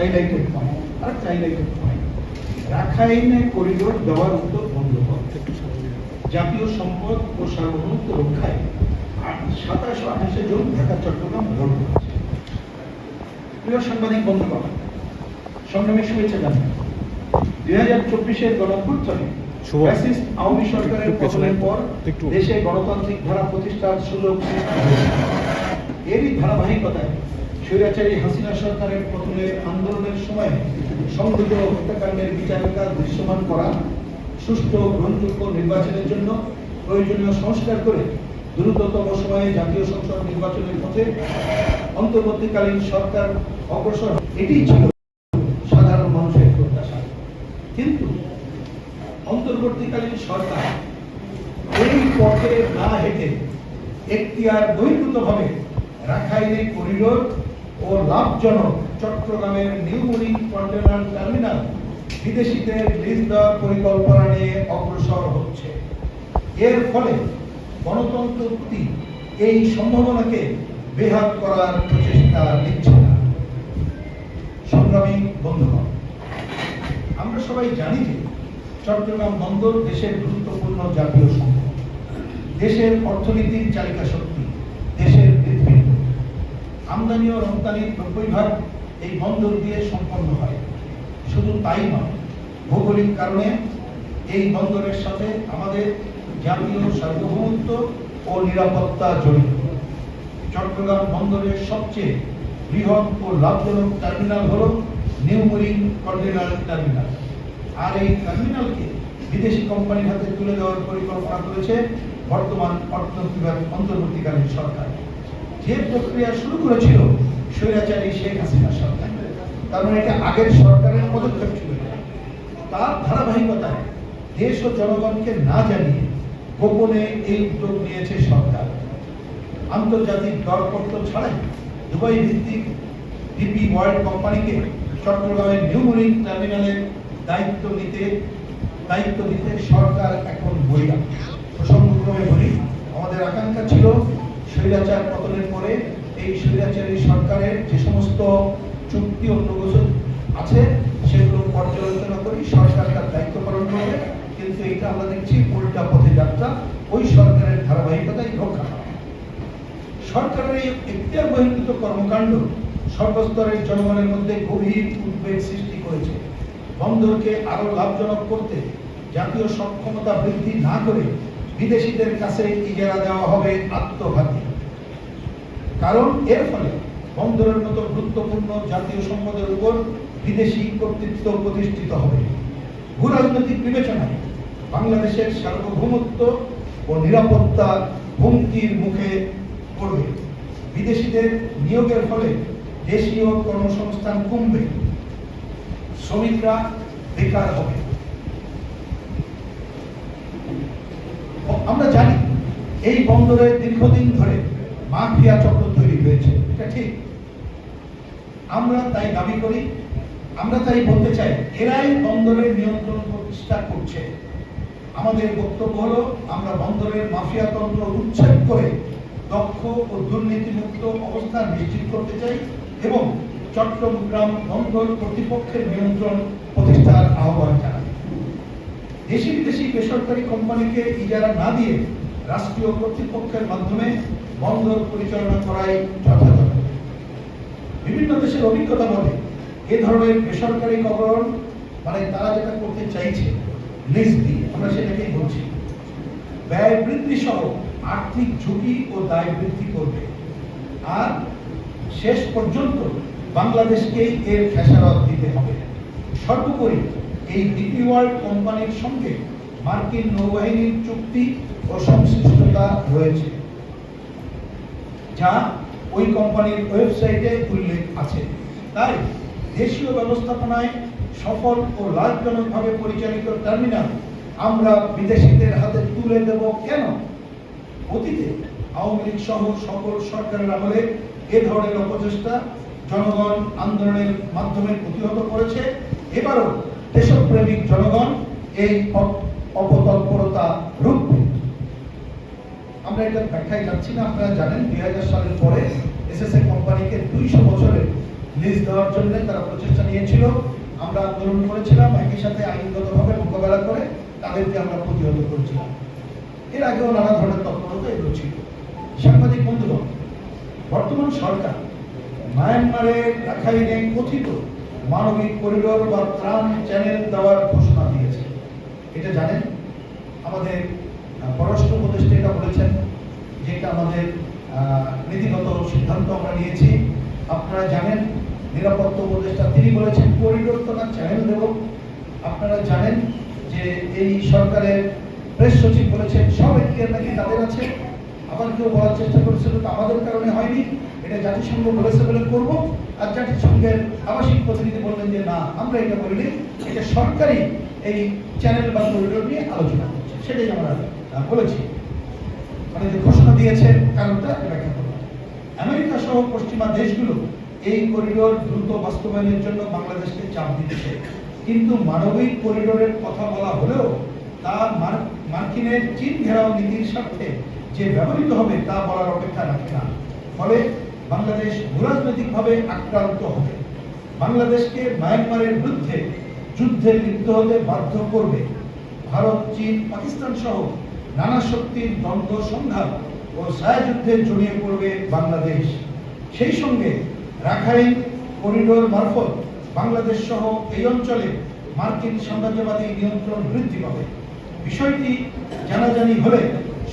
Highlighted point আর highlighted point রাখাইনে corridor দেওয়ার উদ্যোগ বন্ধ করা। জাতীয় সম্পদ ও সার্বভৌমত্ব রক্ষায় সাতাশ আঠাশে জন ঢাকা চট্টগ্রাম ভোট প্রিয় সাংবাদিক বন্ধুগণ সংগ্রামের শুভেচ্ছা জানাই। দুই হাজার চব্বিশের গণঅভ্যুত্থানে আওয়ামী সরকারের পতনের পর। দেশে গণতান্ত্রিক ধারা প্রতিষ্ঠার সুযোগ এরই ধারাবাহিকতায় স্বৈরাচারী হাসিনা সরকারের পতনের আন্দোলনের সময় সংঘটিত হত্যাকাণ্ডের বিচারের কাজ দৃশ্যমান করা, সুষ্ঠু গ্রহণযোগ্য নির্বাচনের জন্য প্রয়োজনীয় সংস্কার করে দ্রুততম সময়ে জাতীয় সংসদ নির্বাচনের পথে অন্তর্বর্তীকালীন সরকার অগ্রসর। এটিই ছিল সাধারণ মানুষের প্রত্যাশা কিন্তু অন্তর্বর্তীকালীন সরকার এই পথে না হেঁটে এখতিয়ার বহির্ভূতভাবে রাখাইনে করিডোর ও লাভজনক চট্টগ্রামের নিউমনি কন্টেনার টার্মিনাল বিদেশিদের লিজ দেওয়ার পরিকল্পনা নিয়ে অগ্রসর হচ্ছে। এর ফলে গণতন্ত্র প্রতি এই সম্ভাবনাকে বেহাত করার প্রচেষ্টা নিচ্ছে না। সংগ্রামী বন্ধুগণ, আমরা সবাই জানি যে চট্টগ্রাম বন্দর দেশের গুরুত্বপূর্ণ জাতীয় সম্পদ। দেশের অর্থনীতির চালিকা শক্তি আমদানি ও রপ্তানির নব্বই ভাগ এই বন্দর দিয়ে সম্পন্ন হয়। শুধু তাই নয়, ভৌগোলিক কারণে এই বন্দরের সাথে আমাদের জাতীয় সার্বভৌমত্ব ও নিরাপত্তা জড়িত। চট্টগ্রাম বন্দরের সবচেয়ে বৃহৎ ও লাভজনক টার্মিনাল হল নিউ মরিন কন্টেনার টার্মিনাল। আর এই টার্মিনালকে বিদেশি কোম্পানির হাতে তুলে দেওয়ার পরিকল্পনা করেছে বর্তমান অর্থনৈতিক অন্তর্বর্তীকালীন সরকার। যে প্রক্রিয়া শুরু করেছিল স্বৈরাচারী শেখ হাসিনা সরকার। তার মানে এটা আগের সরকারের পদক্ষেপ ছিল। তার ধারাবাহিকতায় দেশ ও জনগণকে না জানিয়ে গোপনে এই উদ্যোগ নিয়েছে সরকার। আন্তর্জাতিক দরপত্র ছাড়াই দুবাই ভিত্তিক ডিপি ওয়ার্ল্ড কোম্পানিকে চট্টগ্রামের নিউ মরিন টার্মিনালের দায়িত্ব নিতে, দায়িত্ব দিতে সরকার এখন বইয়া প্রসঙ্গক্রমে বলি, আমাদের আকাঙ্ক্ষা ছিল স্বৈরাচার পতনের পরে এই স্বৈরাচারী সরকারের যে সমস্ত চুক্তি অন্যগোচর আছে, সেগুলো পর্যালোচনা করি, সরকার তার দায়িত্ব পালন করবে। কিন্তু এটা আমরা দেখছি উল্টা পথে যাত্রা, ওই সরকারের ধারাবাহিকতাই রক্ষা সরকারের এই এখতিয়ার বহির্ভূত কর্মকাণ্ড সর্বস্তরের জনগণের মধ্যে গভীর উদ্বেগ সৃষ্টি করেছে। বন্দরকে আরও লাভজনক করতে জাতীয় সক্ষমতা বৃদ্ধি না করে বিদেশিদের কাছে ইজারা দেওয়া হবে আত্মঘাতী। কারণ এর ফলে বন্দরের মতো গুরুত্বপূর্ণ জাতীয় সম্পদের উপর বিদেশি কর্তৃত্ব প্রতিষ্ঠিত হবে। ভূ রাজনৈতিক বিবেচনায় বাংলাদেশের সার্বভৌমত্ব ও নিরাপত্তা হুমকির মুখে পড়বে। বিদেশিদের নিয়োগের ফলে দেশীয় কর্মসংস্থান কমবে। শ্রমিকরা বেকার হবে। আমরা জানি এই বন্দরে দীর্ঘদিন ধরে মাফিয়া চক্র তৈরি হয়েছে, এটা ঠিক। আমরা তাই দাবি করি, আমরা তাই বলতে চাই, এরাই বন্দরের নিয়ন্ত্রণ প্রতিষ্ঠা করছে। আমাদের বক্তব্য হলো, আমরা বন্দরের মাফিয়া তন্ত্র উচ্ছেদ করে দক্ষ ও দুর্নীতিমুক্ত অবস্থান নিশ্চিত করতে চাই এবং চট্টগ্রাম বন্দর কর্তৃপক্ষের নিয়ন্ত্রণ প্রতিষ্ঠার আহ্বান জানাই। দেশি বিদেশি বেসরকারি কোম্পানিকে ইজারা না দিয়ে রাষ্ট্রীয় কর্তৃপক্ষের মাধ্যমে বন্দর পরিচালনা করাই যথাযথ। বিভিন্ন দেশের অভিজ্ঞতা বলে এ ধরনের বেসরকারিকরণ মানে তারা যেটা করতে চাইছে লিজ দিয়ে আমরা সেটাকেই বলছি। ব্যয় বৃদ্ধি সহ আর্থিক ঝুঁকি ও দায় বৃদ্ধি করবে। আর শেষ পর্যন্ত বাংলাদেশকেই এর খেসারত দিতে হবে। সর্বোপরি এই ডিপি ওয়ার্ল্ড কোম্পানির সঙ্গে মার্কিন নৌবাহিনীর চুক্তি ও সংশ্লিষ্টতা রয়েছে, যা ওই কোম্পানির ওয়েবসাইটে উল্লেখ আছে। তাই দেশীয় ব্যবস্থাপনায় সফল ও লাভজনকভাবে পরিচালিত টার্মিনাল আমরা বিদেশিদের হাতে তুলে দেব কেন? অতীতে আওয়ামী লীগ সহ সকল সরকারের আমলে এ ধরনের অপচেষ্টা জনগণ আন্দোলনের মাধ্যমে প্রতিহত করেছে। এবারও দেশপ্রেমিক জনগণ এই অপতৎপরতা রুখবে আমরা এটা ব্যাখ্যায় যাচ্ছি না, আপনারা জানেন, দুই হাজার সালের পরে এসএসএ কোম্পানিকে দুইশো বছরের লিজ দেওয়ার জন্য তারা প্রচেষ্টা নিয়েছিল। আমরা আন্দোলন করেছিলাম, একই সাথে আইনগতভাবে মোকাবেলা করে তাদেরকে আমরা প্রতিহত করেছিলাম। এর আগেও নানা ধরনের তৎপরতা এগুলো ছিল। সাংবাদিক বন্ধুগণ, বর্তমান সরকার, মায়ানমারে রাখাইনে কথিত মানবিক করিডোর বা ত্রাণ চ্যানেল দেওয়ার ঘোষণা দিয়েছে। এটা জানেন? আমাদের পররাষ্ট্র উপদেষ্টা এটা বলেছেন যে এটা আমাদের নীতিগত সিদ্ধান্ত আমরা নিয়েছি। আপনারা জানেন, নিরাপত্তা উপদেষ্টা তিনি বলেছেন, করিডোর তো না, চ্যানেল দেব। আপনারা জানেন যে এই সরকারের প্রেস সচিব বলেছেন, সব এখতিয়ার নাকি তাদের আছে। আবার কেউ বলার চেষ্টা করেছিল, তো আমাদের কারণে হয়নি। এটা জাতিসংঘ বলেছে বলে করব। আর জাতিসংঘের আবাসিক প্রতিনিধি বললেন যে, না, আমরা এটা বলিনি এটা সরকারি এই চ্যানেল বা করিডোর নিয়ে আলোচনা করছে। সেটাই আমরা বলেছি। মানে যে ঘোষণা দিয়েছেন কারণটা ব্যাখ্যা করলাম আমেরিকা সহ পশ্চিমা দেশগুলো এই করিডোর দ্রুত বাস্তবায়নের জন্য বাংলাদেশকে চাপ দিচ্ছে। কিন্তু মানবিক করিডোরের কথা বলা হলেও তা মার্কিনের চীন ঘেরাও নীতির স্বার্থে যে ব্যবহৃত হবে তা বলার অপেক্ষা রাখে না। ফলে বাংলাদেশ ভূরাজনৈতিকভাবে আক্রান্ত হবে। বাংলাদেশকে মায়ানমারের বিরুদ্ধে যুদ্ধে লিপ্ত হতে বাধ্য করবে। ভারত, চীন, পাকিস্তান সহ নানা শক্তির দ্বন্দ্ব সংঘাত ও ছায়াযুদ্ধে জড়িয়ে পড়বে বাংলাদেশ। সেই সঙ্গে রাখাইন করিডোর মারফত বাংলাদেশ সহ এই অঞ্চলে মার্কিন সাম্রাজ্যবাদী নিয়ন্ত্রণ বৃদ্ধি পাবে। বিষয়টি জানাজানি হলে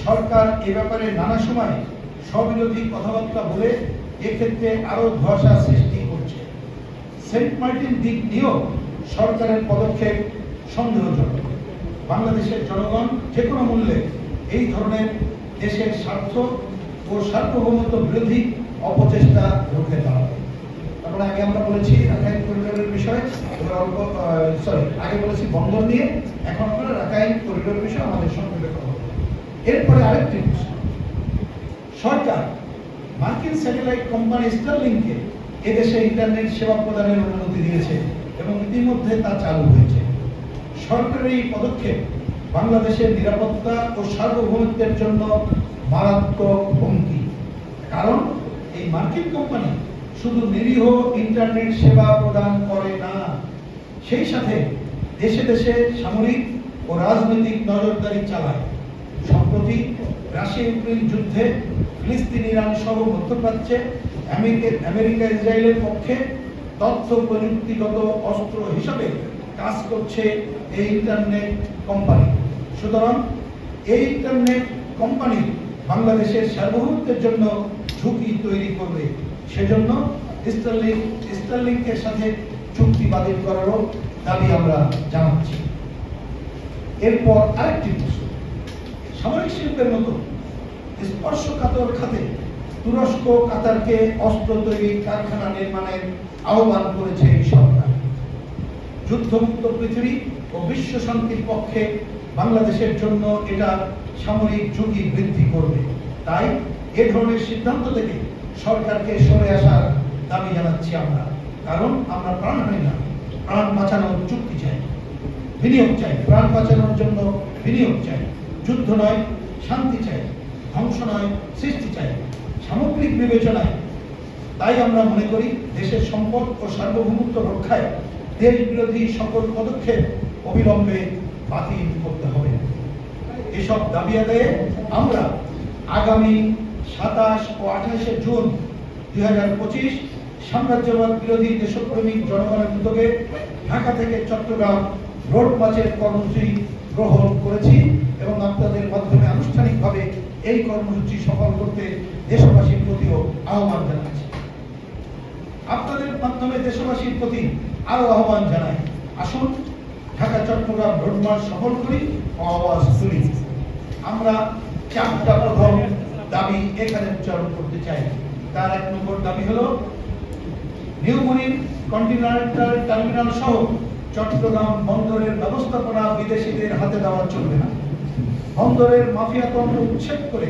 সরকার এ ব্যাপারে নানা সময় স্ববিরোধী কথাবার্তা বলে এক্ষেত্রে আরও ধোঁয়াশা সৃষ্টি করছে। সেন্ট মার্টিন দিক নিয়েও সরকারের পদক্ষেপ সন্দেহজনক। বাংলাদেশের জনগণ যে কোনো মূল্যে এই ধরনের দেশের স্বার্থ ও সার্বভৌমত্ব বিরোধী অপচেষ্টা রুখে দাঁড়াবে। তারপরে আগে আমরা বলেছি, রাখাইন করিডোরের বিষয়ে সরি আগে বলেছি বন্দর নিয়ে, এখন আমরা রাখাইন করিডোর বিষয়ে আমাদের সঙ্গে। এরপরে আরেকটি সরকার মার্কিন স্যাটেলাইট কোম্পানি স্টারলিংকে এদেশে ইন্টারনেট সেবা প্রদানের অনুমতি দিয়েছে এবং ইতিমধ্যে তা চালু হয়েছে। সরকারের এই পদক্ষেপ বাংলাদেশের নিরাপত্তা ও সার্বভৌমত্বের জন্য মারাত্মক হুমকি। কারণ এই মার্কিন কোম্পানি শুধু নিরীহ ইন্টারনেট সেবা প্রদান করে না, সেই সাথে দেশে দেশে সামরিক ও রাজনৈতিক নজরদারি চালায়। সম্প্রতি রাশিয়া ইউক্রেন যুদ্ধে ফিলিস্তিন ইরান সহ মধ্যপ্রাচ্যে আমেরিকা ইসরায়েলের পক্ষে তথ্য প্রযুক্তিগত অস্ত্র হিসাবে কাজ করছে এই ইন্টারনেট কোম্পানি। সুতরাং এই ইন্টারনেট কোম্পানি বাংলাদেশের সার্বভৌমত্বের জন্য ঝুঁকি তৈরি করবে। সেজন্য স্টারলিংক স্টারলিংকের সাথে চুক্তি বাতিল করারও দাবি আমরা জানাচ্ছি। এরপর আরেকটি প্রশ্ন। সামরিক শিল্পের মতো স্পর্শকাতর খাতে তুরস্ক কাতারকে অস্ত্র তৈরি কারখানা নির্মাণের আহ্বান করেছে এই সরকার। যুদ্ধমুক্ত পৃথিবী ও বিশ্ব শান্তির পক্ষে বাংলাদেশের জন্য এটা সামরিক ঝুঁকি বৃদ্ধি করবে। তাই এ ধরনের সিদ্ধান্ত থেকে সরকারকে সরে আসার দাবি জানাচ্ছি আমরা। কারণ আমরা প্রাণহানি না, প্রাণ বাঁচানোর চুক্তি চাই। বিনিয়োগ চাই, প্রাণ বাঁচানোর জন্য বিনিয়োগ চাই। যুদ্ধ নয়, শান্তি চাই। ধ্বংস নয় সৃষ্টি চাই, সামগ্রিক বিবেচনায়। তাই আমরা মনে করি, দেশের সম্পদ ও সার্বভৌমত্ব রক্ষায় দেশ বিরোধী সকল পদক্ষেপ অবিলম্বে বাতিল করতে হবে। এসব দাবি আদায়ে আমরা আগামী সাতাশ ও আঠাশে জুন দুই হাজার পঁচিশ সাম্রাজ্যবাদ বিরোধী দেশপ্রেমিক জনগণের উদ্যোগে ঢাকা থেকে চট্টগ্রাম রোড মার্চের কর্মসূচি গ্রহণ করেছি এবং আপনাদের মাধ্যমে আনুষ্ঠানিকভাবে এই কর্মসূচি সফল করতে দেশবাসীর প্রতিও আহ্বান জানাচ্ছি। আপনাদের মাধ্যমে দেশবাসীর প্রতি আরও আহ্বান জানাই। আসুন, ঢাকা, চট্টগ্রাম রোডমার্চ সফল করি, আওয়াজ তুলি আমরা চারটা প্রথম দাবি এখানে উচ্চারণ করতে চাই। তার এক নম্বর দাবি হলো নিউ মরিন কন্টিনেন্টাল টার্মিনাল সহ চট্টগ্রাম বন্দরের ব্যবস্থাপনা বিদেশিদের হাতে দেওয়া চলবে না। বন্দরের মাফিয়াতন্ত্র উচ্ছেদ করে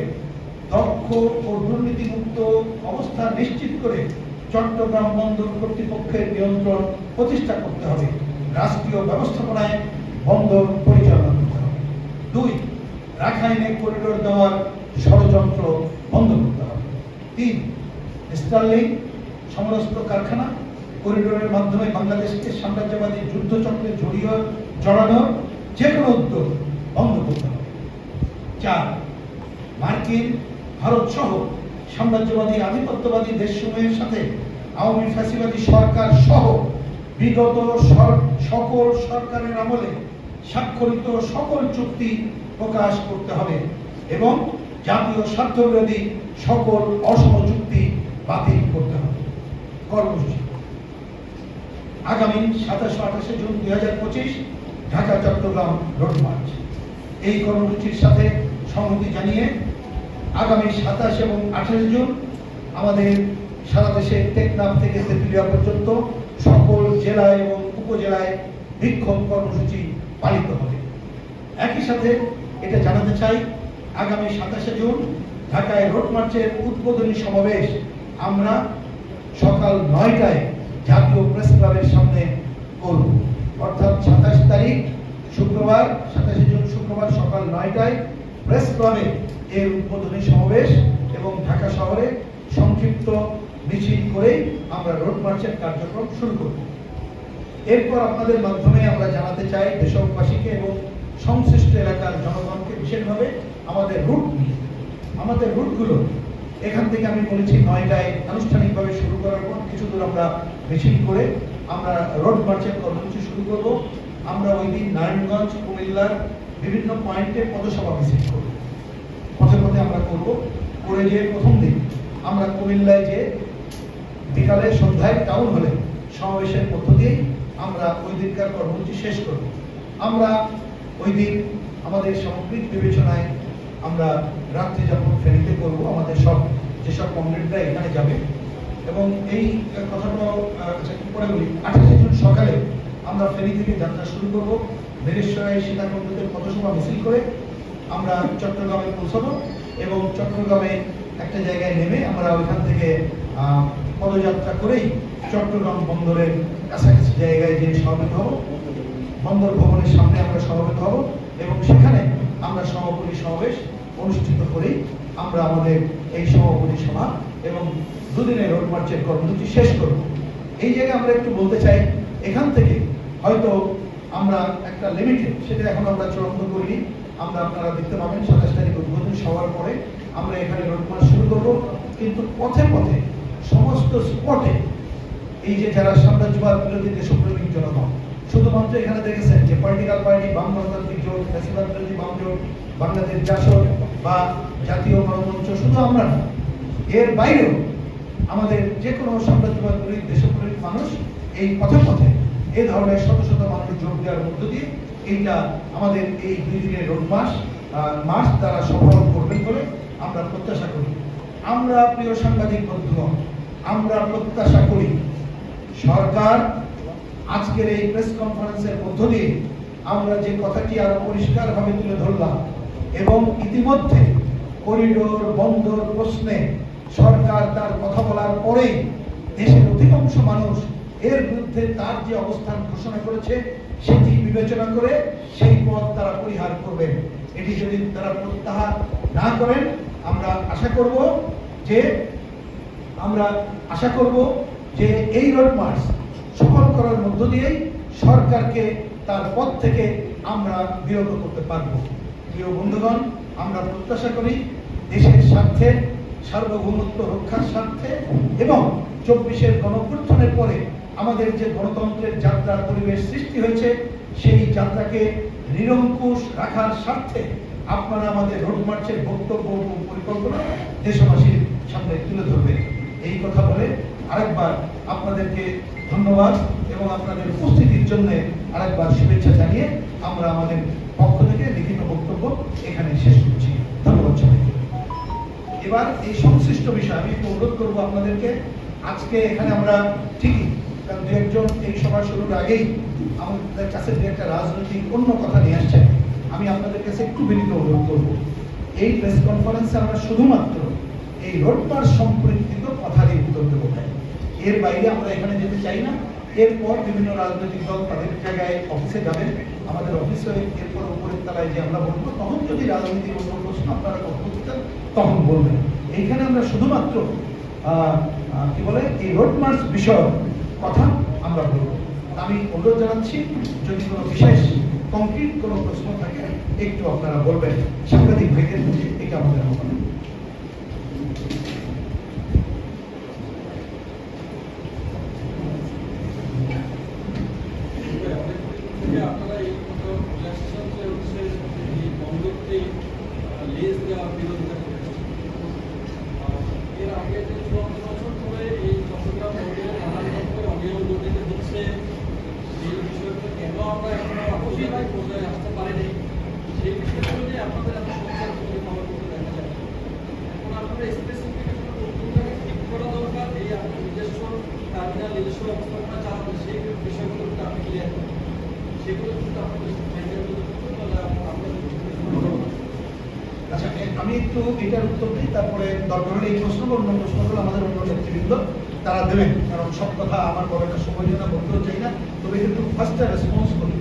দক্ষ ও দুর্নীতিমুক্ত অবস্থা নিশ্চিত করে চট্টগ্রাম বন্দর কর্তৃপক্ষের নিয়ন্ত্রণ প্রতিষ্ঠা করতে হবে। রাষ্ট্রীয় ব্যবস্থাপনায় বন্দর পরিচালনা করতে হবে। দুই, রাখাইনে করিডোর দেওয়ার ষড়যন্ত্র বন্ধ করতে হবে। তিন, স্টারলিং সমরস্ত কারখানা করিডোরের মাধ্যমে বাংলাদেশকে সাম্রাজ্যবাদী যুদ্ধচক্রে জড়িয়ে জড়ানোর যে কোনো উদ্যোগ বন্ধ করতে হবে। চার মার্কিন, ভারত সহ সাম্রাজ্যবাদী, আধিপত্যবাদী দেশসমূহের সাথে আওয়ামী ফ্যাসিবাদী সরকার সহ বিগত সকল সরকারের আমলে স্বাক্ষরিত সকল চুক্তি প্রকাশ করতে হবে এবং জাতীয় স্বার্থবিরোধী সকল অসম চুক্তি বাতিল করতে হবে। কর্মসূচি। আগামী সাতাশে আঠাশে জুন দুই হাজার পঁচিশ ঢাকা, চট্টগ্রাম, রোড মার্চ। এই কর্মসূচির সাথে সংহতি জানিয়ে আগামী সাতাশ এবং আঠাশ জুন আমাদের সারা দেশে টেকনাফ থেকে তেঁতুলিয়া পর্যন্ত সকল জেলায় এবং উপজেলায় বিক্ষোভ কর্মসূচি পালিত হবে। একই সাথে এটা জানাতে চাই, আগামী সাতাশে জুন ঢাকায় রোড মার্চের উদ্বোধনী সমাবেশ। আমরা সকাল নয়টায় জাতীয় প্রেস ক্লাবের সামনে করব। অর্থাৎ সাতাশ তারিখ শুক্রবার, সাতাশে জুন শুক্রবার সকাল নয়টায় প্রেস ক্লাবে এর উদ্বোধনী সমাবেশ এবং ঢাকা শহরে সংক্ষিপ্ত মিছিল করেই আমরা রোড মার্চের কার্যক্রম শুরু করব। এরপর আপনাদের মাধ্যমে আমরা জানাতে চাই দেশবাসীকে এবং সংশ্লিষ্ট এলাকার জনগণকে বিশেষভাবে আমাদের রুট নিয়ে। আমাদের রুটগুলো, এখান থেকে আমি বলেছি নয়টায় আনুষ্ঠানিকভাবে শুরু করার পর কিছু দূর আমরা মিছিল করে আমরা রোড মার্চের কর্মসূচি শুরু করব। আমরা ওই দিন নারায়ণগঞ্জ, কুমিল্লার বিভিন্ন পয়েন্টে পদসভা মিছিল করব পথে পথে আমরা করব। করে যে প্রথম দিন আমরা কুমিল্লায় যে বিকালে সন্ধ্যায় টাউন হলে সমাবেশের মধ্য দিয়েই আমরা ওই দিনকার কর্মসূচি শেষ করব। আমরা ওই দিন আমাদের সামগ্রিক বিবেচনায় আমরা রাত্রি যাপন ফেরিতে করব। আমাদের সব যেসব কমরেডরা এখানে যাবে। এবং এই কথাটা আচ্ছা, পরে বলি? আঠাশে জুন সকালে আমরা ফেরি থেকে যাত্রা শুরু করব। বেরেশ্বরায় সীতাকুণ্ডের পথসভা মিছিল করে আমরা চট্টগ্রামে পৌঁছাবো এবং চট্টগ্রামে একটা জায়গায় নেমে আমরা ওইখান থেকে পদযাত্রা করেই চট্টগ্রাম বন্দরের কাছাকাছি জায়গায় যে সমাবেত হব। বন্দর ভবনের সামনে আমরা সমাবেত হব এবং সেখানে আমরা সমাপনী সমাবেশ অনুষ্ঠিত করেই আমরা আমাদের এই সমাপনী সভা এবং দুদিনের রোড মার্চের কর্মসূচি শেষ করব। এই জায়গায় আমরা একটু বলতে চাই, এখান থেকে হয়তো আমরা একটা লিমিটেড সেটা এখন আমরা চূড়ান্ত করিনি আমরা আপনারা দেখতে পাবেন, সাতাশ তারিখ উদ্বোধন সবার পরে আমরা এখানে রোড মার্চ শুরু করব। কিন্তু পথে পথে সমস্ত স্পটে এই যে যারা সাম্রাজ্যবাদ বিরোধী দেশপ্রেমিক জনগণ, শুধুমাত্র এখানে দেখেছেন যে পলিটিক্যাল পার্টি বাম গণতান্ত্রিক জোট ফ্যাসিবাদ বিরোধী বাম জোট, বাংলাদেশ জাসদ বা জাতীয় গণমঞ্চ, শুধু আমরা না, এর বাইরেও আমাদের যে কোনো সাম্রাজ্যবাদ বিরোধী দেশপ্রেমিক মানুষ এই পথে পথে এই ধরনের শত শত মানুষ যোগ দেওয়ার মধ্য দিয়ে এইটা আমাদের এই দুই দিনের রোড মাস মাস তারা সফল করবেন বলে আমরা প্রত্যাশা করি। আমরা প্রিয় সাংবাদিক বন্ধুগণ, আমরা প্রত্যাশা করি সরকার আজকের এই প্রেস কনফারেন্সের মধ্য দিয়ে আমরা যে কথাটি আরও পরিষ্কারভাবে তুলে ধরলাম এবং ইতিমধ্যে করিডোর বন্দর প্রশ্নে সরকার তার কথা বলার পরেই দেশের অধিকাংশ মানুষ এর বিরুদ্ধে তার যে অবস্থান ঘোষণা করেছে, সেটি বিবেচনা করে সেই পথ তারা পরিহার করবেন। এটি যদি তারা প্রত্যাহার না করেন, আমরা আশা করব যে, আমরা আশা করব যে এই রোড মার্চ সফল করার মধ্য দিয়েই সরকারকে তার পথ থেকে আমরা বিরত করতে পারব। প্রিয় বন্ধুগণ, আমরা প্রত্যাশা করি দেশের স্বার্থে, সার্বভৌমত্ব রক্ষার স্বার্থে এবং চব্বিশের গণঅভ্যুত্থানের পরে আমাদের যে গণতন্ত্রের যাত্রার পরিবেশ সৃষ্টি হয়েছে, সেই যাত্রাকে নিরঙ্কুশ রাখার স্বার্থে আপনারা আমাদের রোড মার্চের বক্তব্য পরিকল্পনা দেশবাসীর সামনে তুলে ধরবেন। এই কথা বলে আরেকবার আপনাদেরকে ধন্যবাদ এবং আপনাদের উপস্থিতির জন্য আরেকবার শুভেচ্ছা জানিয়ে আমরা আমাদের পক্ষ থেকে লিখিত বক্তব্য এখানে শেষ করছি। ধন্যবাদ সবাইকে। এবার এই সংশ্লিষ্ট বিষয় আমি অনুরোধ করব আপনাদেরকে। আজকে এখানে আমরা ঠিকই কারণ দু একজন এই সভা শুরুর আগেই আমাদের কাছে দু একটা রাজনৈতিক অন্য কথা নিয়ে আসছেন। আমি আপনাদের কাছে একটু বিনীত অনুরোধ করব। এই প্রেস কনফারেন্সে আমরা শুধুমাত্র এই রোড মার্চ সম্পর্কিত কথারই উত্তর দেবো এর বাইরে আমরা এখানে যেতে চাই না। এরপর বিভিন্ন রাজনৈতিক দল তাদের জায়গায় অফিসে যাবেন আমাদের অফিসে এরপর উপরের তলায় যে আমরা বলব, তখন যদি রাজনৈতিক অন্য প্রশ্ন আপনারা কথা তখন বলবেন। এইখানে আমরা শুধুমাত্র কি বলে, এই রোড মার্চ বিষয় কথা আমরা বলব। আমি অনুরোধ জানাচ্ছি, যদি কোনো বিশেষ কংক্রিট কোনো প্রশ্ন থাকে, একটু আপনারা বলবেন। সাংবাদিক ভেঙে এটা আমাদের আহ্বান আপনারা এই মতো রিল্যাক্সেশন যে হচ্ছে এই বন্ধুত্বে লেজ দেওয়ার বিরোধিতা করেছেন আহ, এর আগে যে চুয়ান্ন বছর ধরে এই চট্টগ্রাম বন্দরে নানান রকমের অনিয়ম দুর্নীতি হচ্ছে সেই বিষয়গুলো কেন আমরা এখনও আন্তর্জাতিক পর্যায়ে আসতে পারিনি সেই বিষয়গুলো নিয়ে আপনাদের এত সচ্ছল করে খবর করতে দেখা যায় এখন আপনারা স্পেসিফিক একটা নতুনভাবে ঠিক করা দরকার এই আপনার নিজস্ব টার্মিনাল নিজস্ব ব্যবস্থাপনা চালাতে সেই বিষয়গুলোকে আপনি ক্লিয়ার করুন সেগুলো কিন্তু আপনাদের সাইডের মধ্যে করতে তাহলে আপনাদের একটু এটার উত্তর দিই তারপরে দরকার হলে এই প্রশ্ন বা অন্য প্রশ্নগুলো আমাদের অন্য নেতৃবৃন্দ তারা দেবেন। কারণ সব কথা আমার বড় একটা সময় জন্য বলতেও চাই না। তবে কিন্তু ফার্স্টে রেসপন্স করি।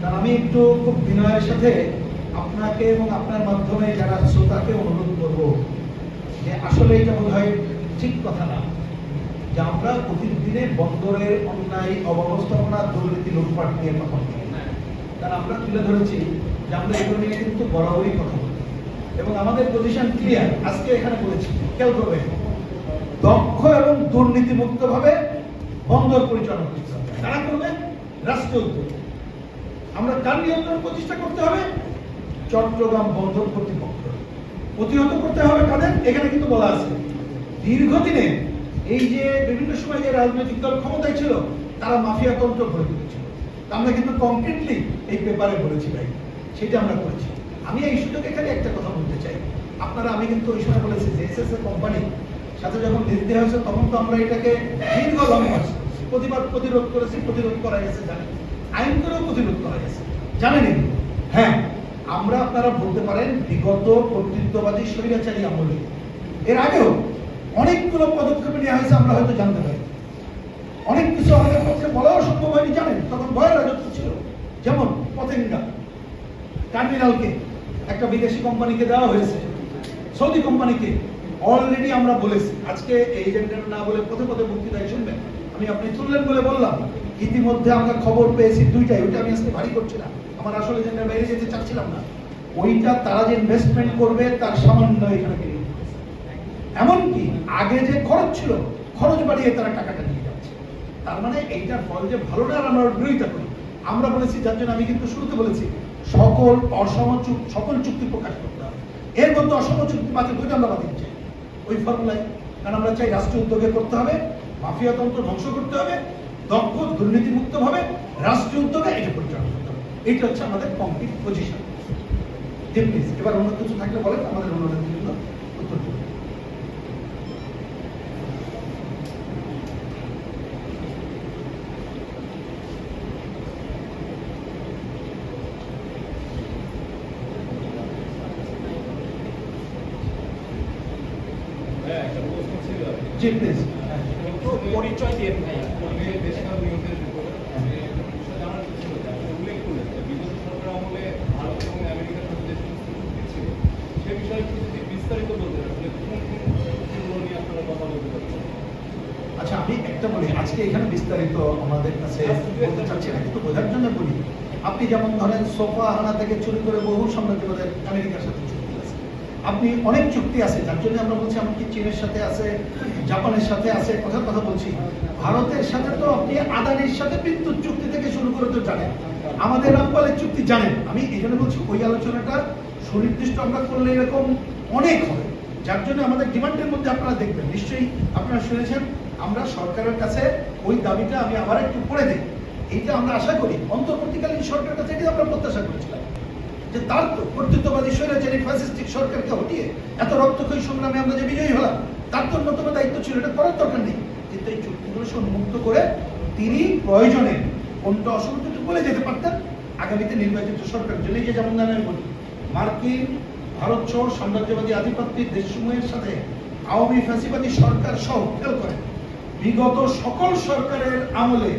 কারণ আমি একটু খুব বিনয়ের সাথে আপনাকে এবং আপনার মাধ্যমে যারা শ্রোতাকে অনুরোধ করব যে আসলে এটা বোধ হয় ঠিক কথা না। যে আমরা প্রতিদিনে বন্দরের অন্যায়, অব্যবস্থাপনা, দুর্নীতি, লুটপাট নিয়ে কথা বলি। কারণ আমরা তুলে ধরেছি যে আমরা এগুলো নিয়ে কিন্তু বরাবরই কথা বলি। এবং আমাদের পজিশন ক্লিয়ার আজকে এখানে বলেছি কেউ করবে। দক্ষ এবং দুর্নীতিমুক্ত ভাবে বন্দর পরিচালনা করতে হবে। কারা করবে? রাষ্ট্রীয় উদ্যোগ। আমরা কার নিয়ন্ত্রণ প্রতিষ্ঠা করতে হবে? চট্টগ্রাম বন্দর কর্তৃপক্ষ। প্রতিহত করতে হবে তাদের এখানে কিন্তু বলা আছে। দীর্ঘদিনে এই যে বিভিন্ন সময় যে রাজনৈতিক দল ক্ষমতায় ছিল, তারা মাফিয়া তন্ত্র গড়ে তুলেছিল। আমরা কিন্তু কংক্রিটলি এই পেপারে বলেছি ভাই। সেটা আমরা করেছি। আমি এই সুযোগে এখানে একটা কথা বলতে চাই। আপনারা, আমি কিন্তু ওই সময় বলেছি যে এসএস কোম্পানি সাথে যখন দেওয়া হয়েছে, তখন তো আমরা এটাকে দীর্ঘ লম্বা প্রতিবাদ, প্রতিরোধ করেছি, প্রতিরোধ করা গেছে জানেন আইন করেও প্রতিরোধ করা গেছে জানেন হ্যাঁ আমরা আপনারা বলতে পারেন, বিগত কর্তৃত্ববাদী স্বৈরাচারী আমলে। এর আগেও অনেকগুলো পদক্ষেপ নেওয়া হয়েছে, আমরা হয়তো জানতে পারি। অনেক কিছু আমাদের পক্ষে বলাও সম্ভব হয়নি, জানেন? তখন ভয়ের রাজত্ব ছিল। যেমন পতেঙ্গা, টার্মিনালকে একটা বিদেশি কোম্পানিকে দেওয়া হয়েছে। সৌদি কোম্পানিকে অলরেডি আমরা বলেছি। আজকে এই এজেন্ডার না বলে পথে পথে বক্তৃতায় শুনবেন। আমি আপনি তুললেন বলে বললাম, ইতিমধ্যে আমরা খবর পেয়েছি দুইটাই। ওইটা আমি আজকে ভারী করছি না। আমার আসলে এজেন্ডার বাইরে যেতে চাচ্ছিলাম না। ওইটা তারা যে ইনভেস্টমেন্ট করবে, তার সামান্য এখানে এমনকি আগে যে খরচ ছিল, খরচ বাড়িয়ে তারা টাকাটা নিয়ে যাচ্ছে। তার মানে এইটার ফল যে ভালো না আর আমরা বিরোধিতা করি। আমরা বলেছি, যার জন্য আমি কিন্তু শুরুতে বলেছি সকল অসম চুক্তি সকল চুক্তি প্রকাশ করতে হবে। এর মধ্যে অসম চুক্তি বাতিল করে আমরা বাতিল চাই। ওই ফর্মুলায় কারণ আমরা চাই রাষ্ট্রীয় উদ্যোগে করতে হবে, মাফিয়া তন্ত্র ধ্বংস করতে হবে, দক্ষ, দুর্নীতিমুক্ত ভাবে রাষ্ট্রীয় উদ্যোগে এটা পরিচালনা করতে হবে। এটা হচ্ছে আমাদের কমপ্লিট পজিশন এবার অন্য কিছু থাকলে বলেন, আমাদের অন্য নেতৃবৃন্দ উত্তর দেবেন হ্যাঁ, একটা প্রশ্ন ছিল আর কি। জি প্লিজ একটু পরিচয় দিয়ে ভাই আমি দেশকাল নিউজের রিপোর্টার আমি একটা বিষয় জানার ইচ্ছে ছিল যে আপনি উল্লেখ করলেন যে বিগত সরকার আমলে ভারত এবং আমেরিকার সাথে যে সমস্ত চুক্তি ছিল সে বিষয়ে একটু যদি বিস্তারিত বলতেন আসলে কোন কোন চুক্তিগুলো নিয়ে আচ্ছা আমি একটা বলি আজকে এখানে বিস্তারিত আমাদের কাছে বলতে চাচ্ছি না কিন্তু বোঝার জন্য বলি। আপনি যেমন ধরেন সোফা হানা থেকে চুরি করে বহু সাম্রাজ্যবাদের আমেরিকার সাথে আপনি অনেক চুক্তি আছে, যার জন্য আমরা বলছি এমনকি চীনের সাথে আছে, জাপানের সাথে আছে কথার কথা বলছি। ভারতের সাথে তো আপনি আদানির সাথে বিদ্যুৎ চুক্তি থেকে শুরু করে তো জানেন। আমাদের রামপালের চুক্তি জানেন। আমি এই জন্য বলছি, ওই আলোচনাটা সুনির্দিষ্ট আমরা করলে এরকম অনেক হবে। যার জন্য আমাদের ডিমান্ডের মধ্যে আপনারা দেখবেন, নিশ্চয়ই আপনারা শুনেছেন, আমরা সরকারের কাছে ওই দাবিটা আমি আবার একটু পড়ে দিই। এইটা আমরা আশা করি, অন্তর্বর্তীকালীন সরকারের কাছে এটি আমরা প্রত্যাশা করেছিলাম। যে তার কর্তৃত্ববাদী স্বৈরাচারী ফ্যাসিস্টিক সরকারকে হটিয়ে এত রক্তক্ষয়ী সংগ্রামে আমরা যে বিজয়ী হলাম, তার তো অন্যতম দায়িত্ব ছিল, এটা করার দরকার নেই। কিন্তু এই চুক্তিগুলো উন্মুক্ত করে তিনি প্রয়োজনে কোনটা অসংযুক্ত বলে যেতে পারতেন, আগামীতে নির্বাচিত সরকার জন্য এই যে যেমন আমি বলি মার্কিন ভারত সহ সাম্রাজ্যবাদী আধিপত্যের দেশসমূহের সাথে আওয়ামী ফ্যাসিবাদী সরকার সহ খেয়াল করে। বিগত সকল সরকারের আমলে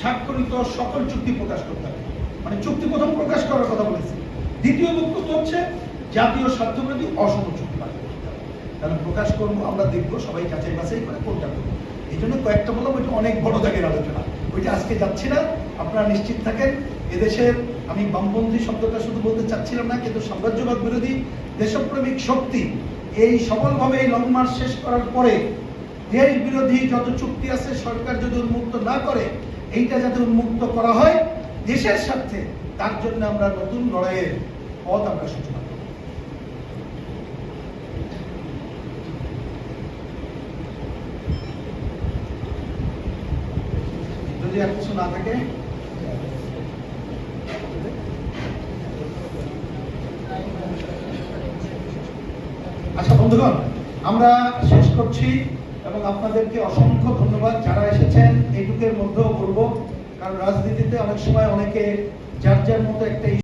স্বাক্ষরিত সকল চুক্তি প্রকাশ করতে হবে। মানে চুক্তি প্রথম প্রকাশ করার কথা বলেছি। দ্বিতীয় বক্তব্য হচ্ছে জাতীয় স্বার্থবিরোধী অসম চুক্তি। কারণ প্রকাশ করব, আমরা দেখব, সবাই যাচাই বাছাই করে কোনটা করব এই জন্য কয়েকটা বললাম, ওইটা অনেক বড় দাগের আলোচনা ওইটা আজকে যাচ্ছি না, আপনারা নিশ্চিত থাকেন এদেশের আমি বামপন্থী শব্দটা শুধু বলতে চাচ্ছিলাম না, কিন্তু সাম্রাজ্যবাদ বিরোধী দেশপ্রেমিক শক্তি এই সফলভাবে এই লং মার্চ শেষ করার পরে দেশ বিরোধী যত চুক্তি আছে, সরকার যদি উন্মুক্ত না করে, এইটা যাতে উন্মুক্ত করা হয়, দেশের স্বার্থে তার জন্য আমরা নতুন লড়াইয়ের পথ আমরা সূচনা করব। যদি আর কিছু না থাকে আচ্ছা বন্ধুগণ, আমরা শেষ করছি এবং আপনাদেরকে অসংখ্য ধন্যবাদ। যারা এসেছেন, এইটুকের মধ্যেও বলব কারণ রাজনীতিতে অনেক সময় অনেকে যার যার মতো একটা